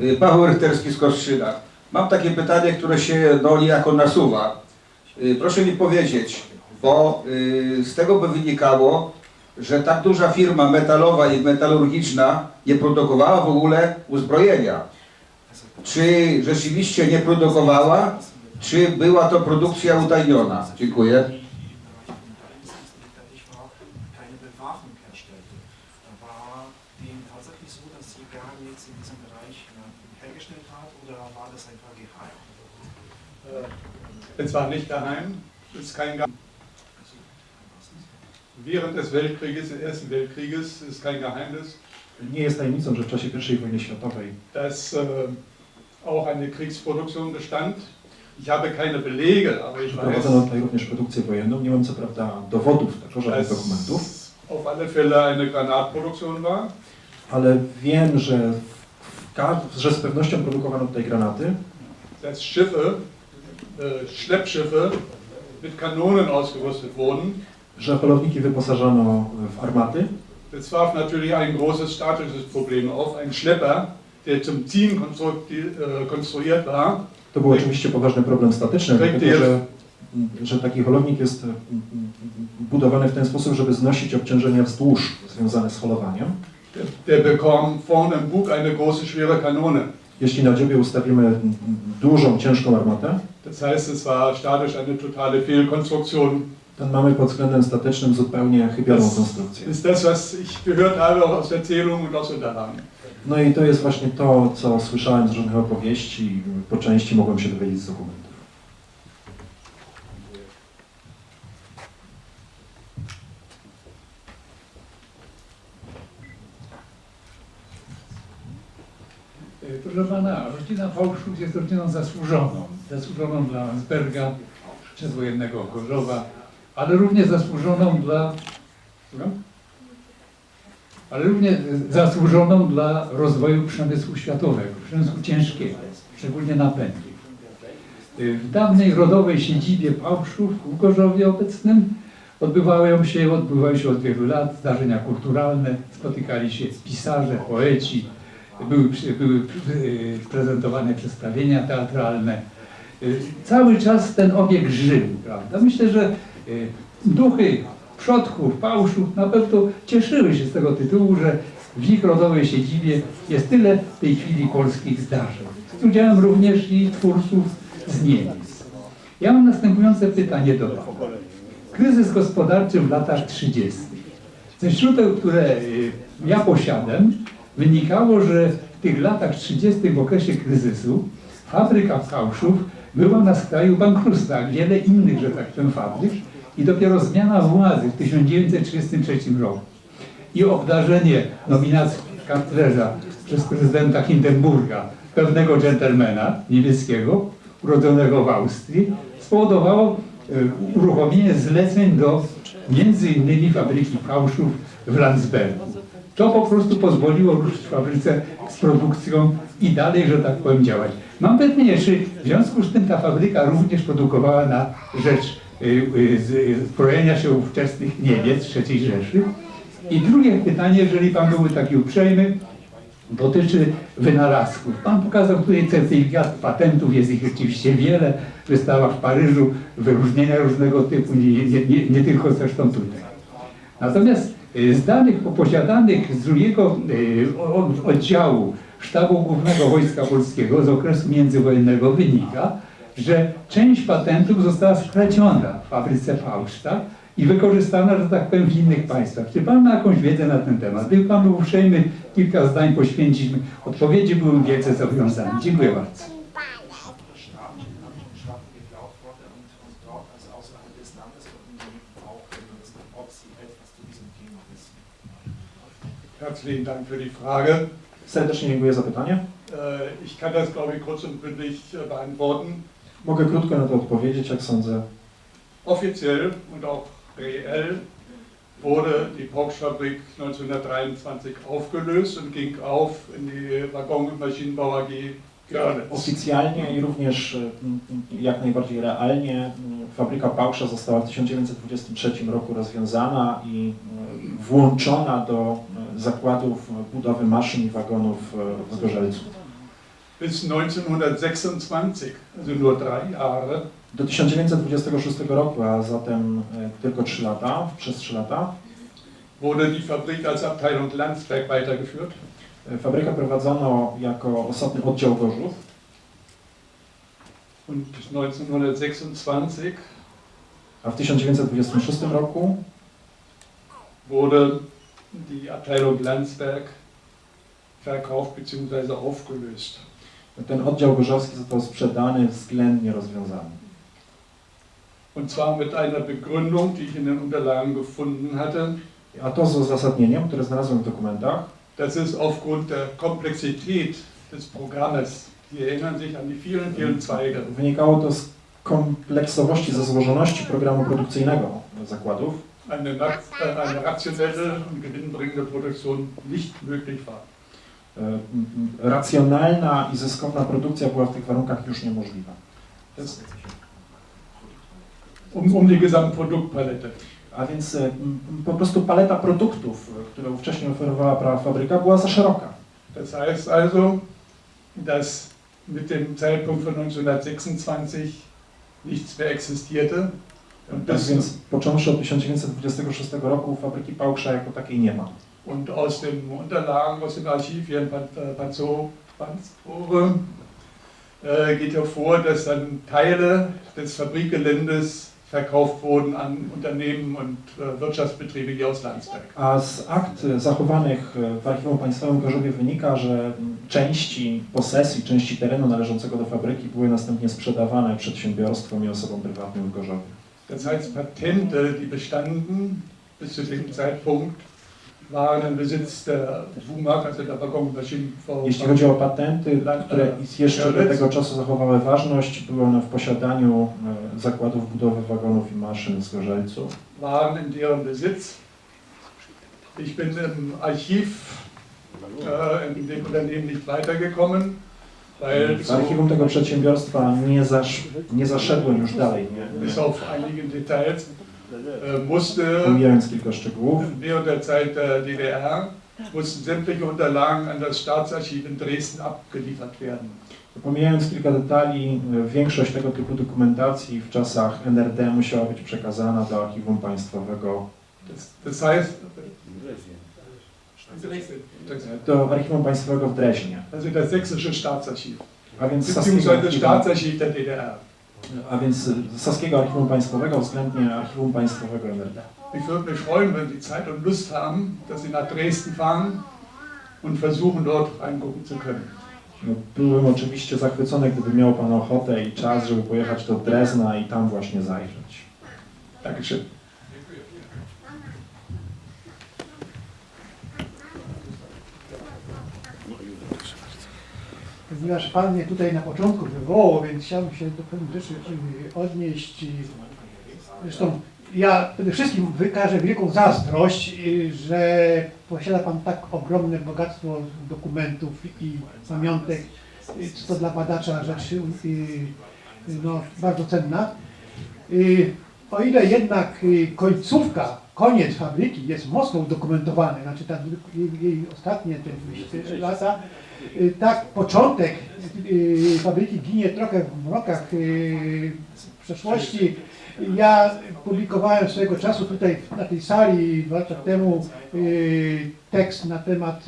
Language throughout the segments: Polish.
Y, Paweł Rychterski z Kostrzyna. Mam takie pytanie, które się no, niejako nasuwa. Y, Proszę mi powiedzieć, bo y, z tego by wynikało, że tak duża firma metalowa i metalurgiczna nie produkowała w ogóle uzbrojenia. Czy rzeczywiście nie produkowała, czy była to produkcja utajniona? Dziękuję. Äh, Es war nicht geheim, es ist kein Geheimnis. Während des Weltkrieges, des Ersten Weltkrieges, ist kein Geheimnis, Nie jest tajemnicą, że w czasie I wojny światowej dass äh, auch eine Kriegsproduktion bestand. Ich habe keine Belege, aber ich prowadzono weiß, tutaj również produkcję wojenną. Nie mam co prawda dowodów, tego żadnych dokumentów, dass auf alle Fälle eine Granatproduktion war. ale wiem, że, w ka- że z pewnością produkowano tutaj granaty, dass Schiffe, Schleppschiffe mit Kanonen ausgerüstet wurden. że polowniki wyposażano w armaty. Das warf natürlich ein großes statisches Problem auf. Ein Schlepper, der zum Ziehen konstruiert, äh, konstruiert war, To był oczywiście poważny problem statyczny, dlatego że, że taki holownik jest mm, budowany w ten sposób, żeby znosić obciążenia wzdłuż związane z holowaniem. der bekam vorne im Bug eine große, schwere Kanone. Jeśli na dziobie ustawimy dużą, ciężką armatę, Das heißt, es war statisch eine totale Fehlkonstruktion. to mamy pod względem statycznym zupełnie chybioną konstrukcję. ist das, was ich gehört habe auch aus Erzählungen und aus Unterlagen. No i to jest właśnie to, co słyszałem z różnych opowieści i po części mogłem się dowiedzieć z dokumentów. Proszę pana, rodzina Fałszów jest rodziną zasłużoną. Zasłużoną dla Landsberga, przedwojennego Gorzowa, ale również zasłużoną dla... Słucham? Ale również zasłużoną dla rozwoju przemysłu światowego, przemysłu ciężkiego, szczególnie napędów. E, W dawnej rodowej siedzibie Fałszów w Gorzowie obecnym odbywają się, odbywają się od wielu lat zdarzenia kulturalne, spotykali się pisarze, poeci, były, były y, prezentowane przedstawienia teatralne. Y, Cały czas ten obieg żył, prawda? Myślę, że y, duchy przodków, pałszów na pewno cieszyły się z tego tytułu, że w ich rodowej siedzibie jest tyle w tej chwili polskich zdarzeń. Z udziałem również i twórców z Niemiec. Ja mam następujące pytanie do Pana. Kryzys gospodarczy w latach 30. Ze źródeł, które ja posiadam, wynikało, że w tych latach 30. w okresie kryzysu fabryka fałszów była na skraju bankructwa, wiele innych, że tak powiem, fabryk i dopiero zmiana władzy w 1933 roku i obdarzenie nominacji Kartlerza przez prezydenta Hindenburga pewnego dżentelmena niemieckiego, urodzonego w Austrii, spowodowało e, uruchomienie zleceń do między innymi fabryki fałszów w Landsbergu. To po prostu pozwoliło ruszyć fabryce z produkcją i dalej, że tak powiem, działać. Mam pytanie, czy w związku z tym ta fabryka również produkowała na rzecz y, y, y, zbrojenia się ówczesnych Niemiec, III Rzeszy? I drugie pytanie, jeżeli Pan byłby taki uprzejmy, dotyczy wynalazków. Pan pokazał tutaj certyfikat patentów, jest ich rzeczywiście wiele, wystawa w Paryżu, wyróżnienia różnego typu, nie, nie, nie, nie tylko zresztą tutaj. Natomiast z danych posiadanych z drugiego y, oddziału Sztabu Głównego Wojska Polskiego z okresu międzywojennego wynika, że część patentów została skradziona w fabryce Fausta i wykorzystana, że tak powiem, w innych państwach. Czy Pan ma jakąś wiedzę na ten temat? Gdyby Pan uprzejmy kilka zdań poświęcić, odpowiedzi byłem wielce zobowiązany. Dziękuję bardzo. Staaten in Landwirtschaften geglaubt wurde und, und dort, also außerhalb des Landes, wollten sie auch wissen, ob sie etwas zu diesem Thema wissen. Herzlichen Dank für die Frage. Serdecznie dziękuję za pytanie. Äh, Ich kann das, glaube ich, kurz und bündig äh, beantworten. Mogę krótko na to odpowiedzieć, jak sądzę. Offiziell und auch reell wurde die Pauschfabrik 1923 aufgelöst und ging auf in die Waggon- und Maschinenbau AG Görlitz. Oficjalnie i również mm, jak najbardziej realnie fabryka Bausza została w 1923 roku rozwiązana i włączona do e, zakładów budowy maszyn i wagonów e, w Gorzelcu. Bis 1926, also nur drei Jahre, Do 1926 roku, a zatem e, tylko 3 lata, przez 3 lata, wurde die Fabrik als Abteilung Landsberg weitergeführt. e, fabrykę prowadzono jako osobny oddział Gorzów. Und 1926 A w 1926 roku wurde die Abteilung Landsberg verkauft bzw. aufgelöst. ten oddział gorzowski został sprzedany, względnie rozwiązany. Und zwar mit einer Begründung, die ich in den Unterlagen gefunden hatte. A to z uzasadnieniem, które znalazłem w dokumentach, Das ist aufgrund der Komplexität des Programmes. Sie erinnern sich an die vielen, vielen Zweige. wynikało to z kompleksowości, ze złożoności programu produkcyjnego zakładów. Eine, äh, eine rationelle und gewinnbringende Produktion nicht möglich war. M, Racjonalna i zyskowna produkcja była w tych warunkach już niemożliwa. Um, um die Gesamtproduktpalette. A więc e, po prostu paleta produktów, e, które wcześniej oferowała fabryka, była za szeroka. Das heißt also, dass mit dem Zeitpunkt von 1926 nichts mehr existierte. Tak bis, więc począwszy od 1926 roku fabryki Pałksza jako takiej nie ma. und aus den Unterlagen aus dem Archiv hier in Pan- äh, Panzow, Panzore äh, geht hervor, dass dann Teile des Fabrikgeländes verkauft wurden an Unternehmen und äh, Wirtschaftsbetriebe hier aus Landsberg. A z akt zachowanych w Archiwum Państwowym w Gorzowie wynika, że części posesji, części terenu należącego do fabryki były następnie sprzedawane przedsiębiorstwom i osobom prywatnym w Gorzowie. Das heißt, Patente, die bestanden bis zu dem Zeitpunkt, waren im Besitz der WUMAG, also der Waggonmaschinenbau. Jeśli chodzi o patenty, które jeszcze do tego czasu zachowały ważność, były one w posiadaniu e, zakładów budowy wagonów i maszyn z Gorzelcu. waren in deren Besitz. Ich bin im Archiv äh, in dem Unternehmen nicht weitergekommen, W archiwum tego przedsiębiorstwa nie, zasz, nie zaszedłem już dalej, bis nie, auf einige Details musste pomijając kilka szczegółów. während der Zeit der DDR mussten sämtliche Unterlagen an das Staatsarchiv in Dresden abgeliefert werden. Pomijając kilka detali, e, większość tego typu dokumentacji w czasach NRD musiała być przekazana do Archiwum Państwowego, Das, das heißt, do Archiwum Państwowego w Dreźnie, also das sächsische Staatsarchiv, a więc saskiego beziehungsweise archiwum, Staatsarchiv der DDR. a więc Saskiego Archiwum Państwowego względnie Archiwum Państwowego NRD. Ich würde mich freuen, wenn Sie Zeit und Lust haben, dass Sie nach Dresden fahren und versuchen, dort reingucken zu können. No, Byłem oczywiście zachwycony, gdyby miał Pan ochotę i czas, żeby pojechać do Drezna i tam właśnie zajrzeć. Dankeschön. Ponieważ Pan mnie tutaj na początku wywołał, więc chciałbym się do pewnych rzeczy odnieść. Zresztą ja przede wszystkim wykażę wielką zazdrość, y, że posiada Pan tak ogromne bogactwo dokumentów i pamiątek, y, co to dla badacza rzecz y, no, bardzo cenna. O ile jednak końcówka, koniec fabryki jest mocno udokumentowany, znaczy ta, jej, ostatnie te lata, y, tak początek y, fabryki ginie trochę w mrokach y, przeszłości. Ja publikowałem swego czasu tutaj na tej sali dwa lata temu tekst na temat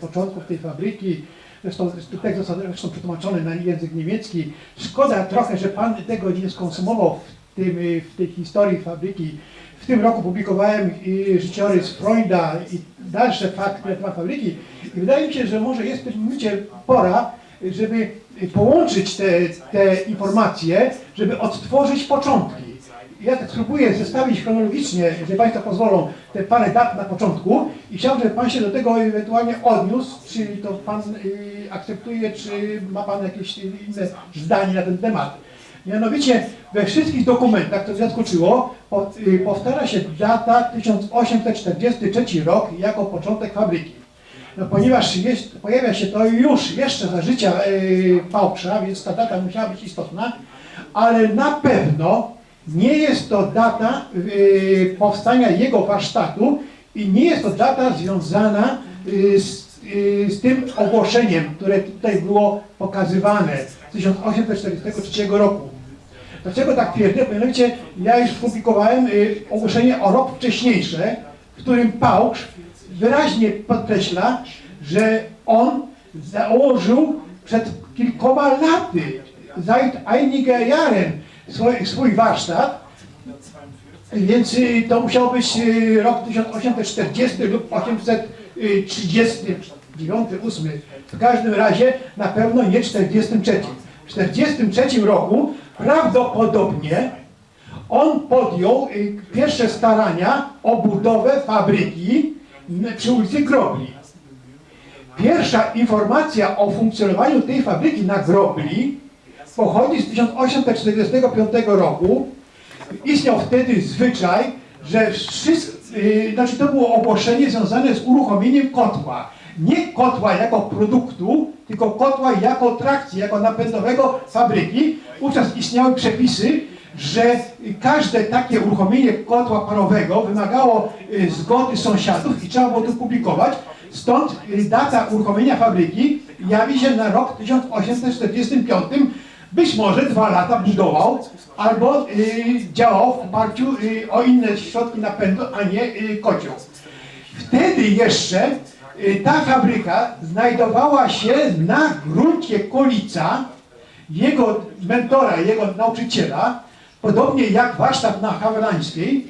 początków tej fabryki. Zresztą tekst został zresztą przetłumaczony na język niemiecki. Szkoda trochę, że Pan tego nie skonsumował w, tym, w tej historii fabryki. W tym roku publikowałem y, życiorys Freunda i dalsze fakty na fabryki. I wydaje mi się, że może jest w pora, żeby połączyć te, te informacje, żeby odtworzyć początki. Ja tak spróbuję zestawić chronologicznie, jeżeli Państwo pozwolą, te parę dat na początku i chciałbym, żeby Pan się do tego ewentualnie odniósł, czy to Pan y, akceptuje, czy ma Pan jakieś inne zdanie na ten temat. Mianowicie we wszystkich dokumentach, to zaskoczyło, y, powtarza się data 1843 rok jako początek fabryki. No, ponieważ jest, pojawia się to już jeszcze za życia y, Pałksza, więc ta data musiała być istotna, ale na pewno nie jest to data y, powstania jego warsztatu i nie jest to data związana y, z, y, z tym ogłoszeniem, które tutaj było pokazywane z 1843 roku. Dlaczego tak twierdzę? Mianowicie ja już publikowałem y, ogłoszenie o rok wcześniejsze, w którym Pałcz wyraźnie podkreśla, że on założył przed kilkoma laty, seit einige Jahren, swój, swój warsztat, 1942 więc y, to musiał być y, rok 1840 lub 839, 8. W każdym razie na pewno nie 43. W 43 roku prawdopodobnie on podjął y, pierwsze starania o budowę fabryki przy ulicy Grobli. Pierwsza informacja o funkcjonowaniu tej fabryki na Grobli pochodzi z 1845 roku. Istniał wtedy zwyczaj, że wszystko, yy, znaczy to było ogłoszenie związane z uruchomieniem kotła. Nie kotła jako produktu, tylko kotła jako trakcji, jako napędowego fabryki. Wówczas istniały przepisy, że każde takie uruchomienie kotła parowego wymagało y, zgody sąsiadów i trzeba było to publikować. Stąd y, data uruchomienia fabryki jawi się na rok 1845. Być może dwa lata budował albo y, działał w oparciu o inne środki napędu, a nie y, kocioł. Wtedy jeszcze ta fabryka znajdowała się na gruncie Kolica, jego mentora, jego nauczyciela, podobnie jak warsztat na Hawelańskiej,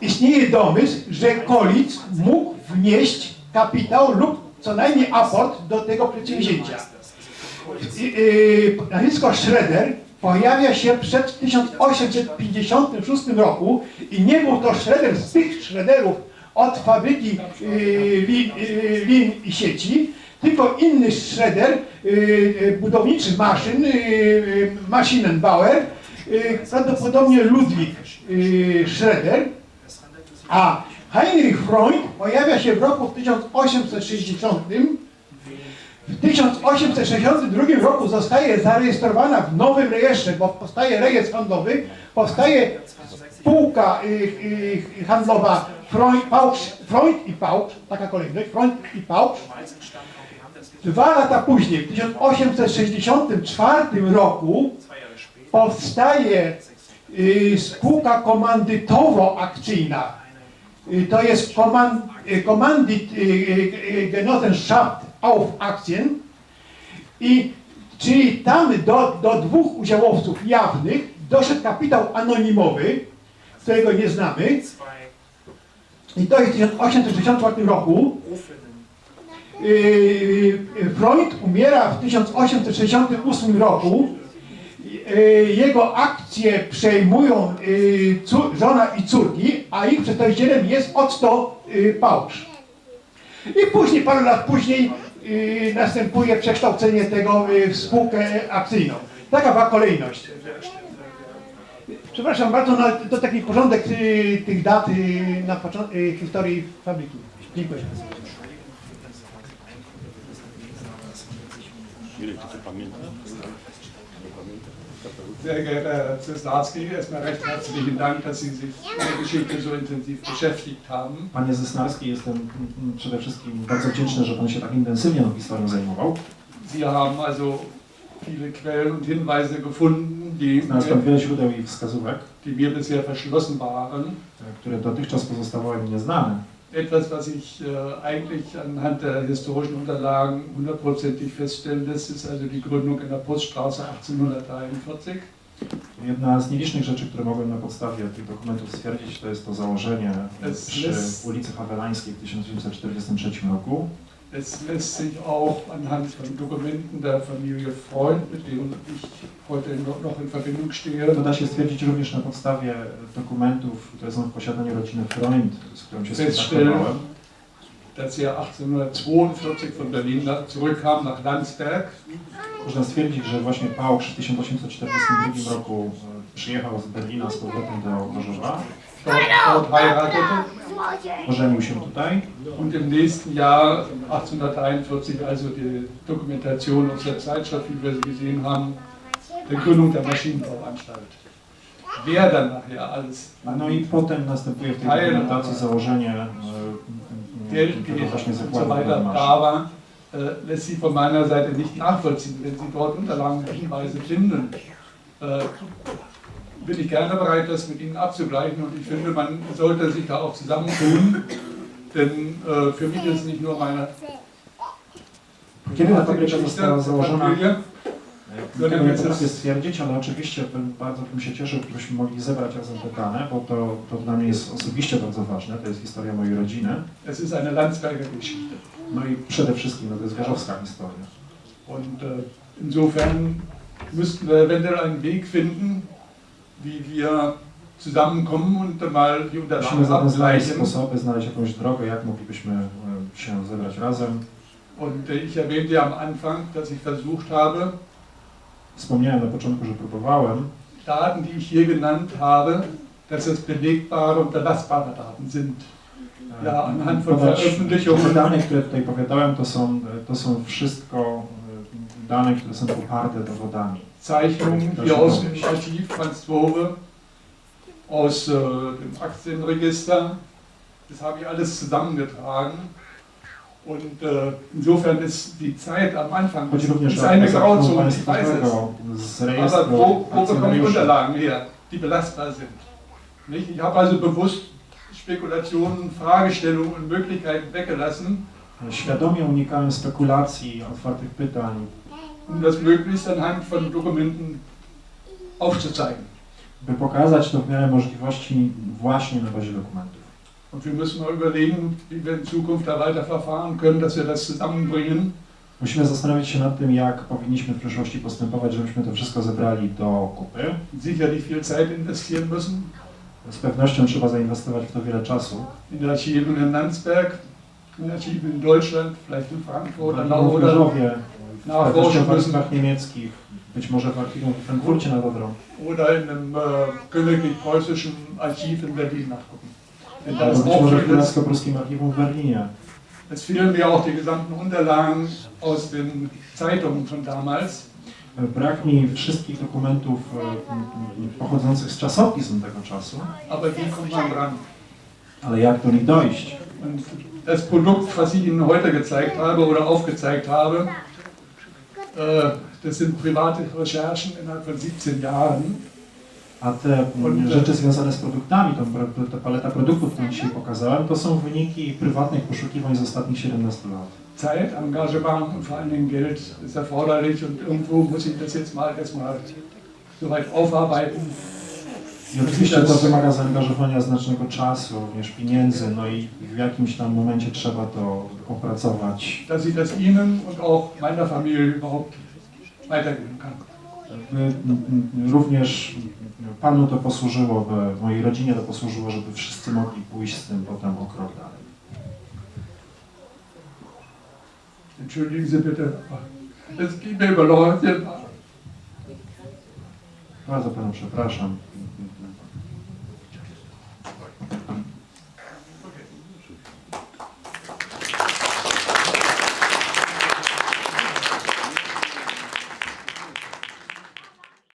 istnieje domysł, że Kolic mógł wnieść kapitał lub co najmniej aport do tego przedsięwzięcia. Y, Nazwisko Schroeder pojawia się przed 1856 roku i nie był to Schroeder z tych Schroederów od fabryki y, lin, y, lin i sieci, tylko inny Schroeder, y, budowniczy maszyn, Maschinenbauer, prawdopodobnie Ludwik y, Schroeder, a Heinrich Freund pojawia się w roku 1860 w 1862 roku zostaje zarejestrowana w nowym rejestrze, bo powstaje rejestr handlowy, powstaje spółka y, y, handlowa Freund, Pausch, Freund i Pausch, taka kolejność, Freund i Pausch. Dwa lata później, w 1864 roku, powstaje y, spółka komandytowo-akcyjna. Y, To jest Koman- y, Kommandit y, y, Genossenschaft auf Aktien. I czyli tam do, do dwóch udziałowców jawnych doszedł kapitał anonimowy, którego nie znamy. I to jest w 1864 roku. Yy, Freud umiera w 1868 roku. Yy, Jego akcje przejmują żona i córki, a ich przedstawicielem jest Otto Pausz. I później, parę lat później następuje przekształcenie tego w spółkę akcyjną. Taka była kolejność. Przepraszam bardzo, no, to taki porządek yy, tych dat yy, na początku yy, historii fabryki. Dziękuję. Sehr geehrter Herr Zeslarski, erstmal recht herzlichen Dank, dass Sie sich mit der Geschichte so intensiv beschäftigt haben. Panie Zesnarski, jestem mm, przede wszystkim bardzo wdzięczny, że Pan się tak intensywnie historią zajmował. Sie haben also viele Quellen und Hinweise gefunden, die, Znalazł Pan wiele źródeł i wskazówek, die mir bisher verschlossen waren. które dotychczas pozostawały mi nieznane. Etwas, was ich äh, eigentlich anhand der historischen Unterlagen hundertprozentig feststellen lässt, ist also die Gründung in der Poststraße 1843. Jedna z nielicznych rzeczy, które mogłem na podstawie tych dokumentów stwierdzić, to jest to założenie przy ulicy Hawelańskiej w 1843 roku. Es lässt sich auch anhand von Dokumenten der Familie Freund, mit denen ich heute noch in Verbindung stehe, To da się stwierdzić również na podstawie dokumentów, które są w posiadaniu rodziny Freund, z którą się skontaktowałem. dass er 1842 von Berlin nach, zurückkam nach Landsberg. Można stwierdzić, że właśnie Pausz w 1842 roku e, przyjechał z Berlina z powrotem do Gorzowa, heiratete ożenił się tutaj und im nächsten Jahr, 1843, also die Dokumentation aus der Zeitschrift, wie wir sie gesehen haben, der Gründung der Maschinenbauanstalt. Wer dann nachher alles No i potem następuje w tej dokumentacji założenie e, Geld tego geht właśnie und so weiter da war, äh, lässt sich von meiner Seite nicht nachvollziehen. Wenn Sie dort Unterlagen Hinweise finden, äh, bin ich gerne bereit, das mit Ihnen abzugleichen und ich finde, man sollte sich da auch zusammentun, denn äh, für mich ist es nicht nur meine Kiedy fabryka Geschichte, została założona, stwierdzić, ale oczywiście bym, bardzo bym się cieszył, gdybyśmy mogli zebrać razem te dane, bo to, to dla mnie jest osobiście bardzo ważne, to jest historia mojej rodziny. es ist eine Landsberger Geschichte. No i przede wszystkim no, to jest gorzowska historia. Und äh, insofern müssten wir eventuell einen Weg finden, wie wir zusammenkommen und mal die Unterlagen zatem znaleźć abgleichen. sposoby, znaleźć jakąś drogę, jak moglibyśmy e, się zebrać razem. Und äh, ich erwähnte am Anfang, dass ich versucht habe, Wspomniałem na początku, że próbowałem, Daten, die ich hier genannt habe, dass es belegbare und belastbare Daten sind. e, Ja, anhand von podać Veröffentlichungen. dane, które tutaj powiadałem, to są, to są wszystko e, dane, które są poparte dowodami. Zeichnungen hier aus auch- dem Archiv Franz Dove, aus äh, dem Aktienregister. Das habe ich alles zusammengetragen. Und äh, insofern ist die Zeit am Anfang również ist eine Grauzone, ich weiß es. Aber wo, wo bekomme ich akcjonariuszy. Unterlagen her, die belastbar sind? Nicht? Ich habe also bewusst Spekulationen, Fragestellungen und Möglichkeiten weggelassen, Świadomie unikałem spekulacji, otwartych pytań, um das möglichst anhand von Dokumenten aufzuzeigen. by pokazać to w miarę możliwości właśnie na bazie dokumentów. Und wir müssen mal überlegen, wie wir in Zukunft da weiter verfahren können, dass wir das zusammenbringen. Musimy zastanowić się nad tym, jak powinniśmy w przyszłości postępować, żebyśmy to wszystko zebrali do kupy. Sicherlich viel Zeit investieren müssen Z pewnością trzeba zainwestować w to wiele czasu. in Archiven in Landsberg, in Archiven in Deutschland, vielleicht in Frankfurt, W Hannover oder W pewnością nachforschen w archiwach niemieckich, być może w archiwum w Frankfurcie nad Odrą, oder in einem äh, königlich-preußischen Archiv in Berlin nachgucken. Denn da ist być może w vieles. Królewsko-Pruskim Archiwum w Berlinie. Es fehlen mir auch die gesamten Unterlagen aus den Zeitungen von damals. Brak mi wszystkich dokumentów e, pochodzących z czasopism tego czasu, Aber wie kommt man ran? ale jak do nich dojść? Und das Produkt, was ich Ihnen heute gezeigt habe oder aufgezeigt habe, das sind private Recherchen innerhalb von 17 Jahren. A te Und, e, rzeczy związane z produktami, pro- ta paleta produktów, którą dzisiaj pokazałem, to są wyniki prywatnych poszukiwań z ostatnich 17 lat. Zeit, Engagement und vor allen Dingen Geld ist erforderlich und irgendwo muss ich das jetzt mal erstmal soweit aufarbeiten. I oczywiście to wymaga zaangażowania znacznego czasu, również pieniędzy, no i w jakimś tam momencie trzeba to opracować. dass ich das Ihnen und auch meiner Familie überhaupt weitergeben kann. By, m, m, Również Panu to posłużyło, by mojej rodzinie to posłużyło, żeby wszyscy mogli pójść z tym potem o krok dalej. Entschuldigen Sie bitte, es geht mir überlaufen. Bardzo Panu przepraszam.